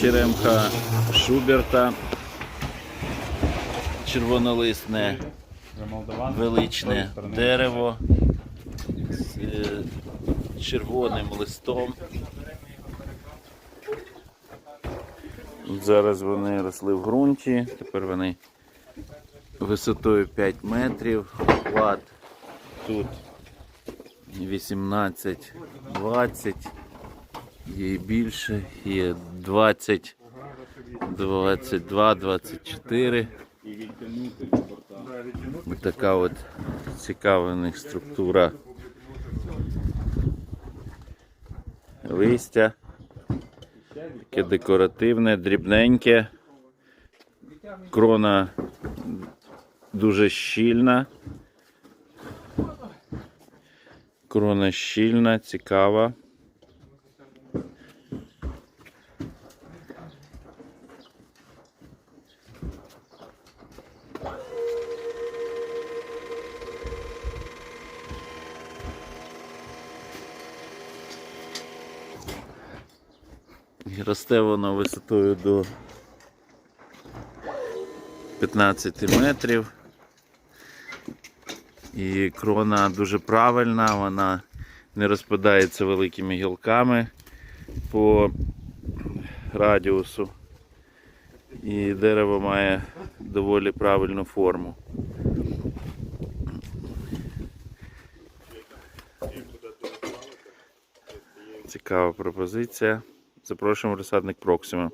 черемха Шуберта. Червонолисне величне дерево з е, червоним листом. Зараз вони росли в ґрунті, тепер вони висотою 5 метрів, охват тут 18, 20, є більше, є 20, 22, 24. Ось така от цікава них структура листя. Таке декоративне, дрібненьке. Крона дуже щільна. Крона щільна, цікава. І росте воно висотою до 15 метрів. І крона дуже правильна, вона не розпадається великими гілками по радіусу. І дерево має доволі правильну форму. Цікава пропозиція. Запрошуємо в розсадник Проксима.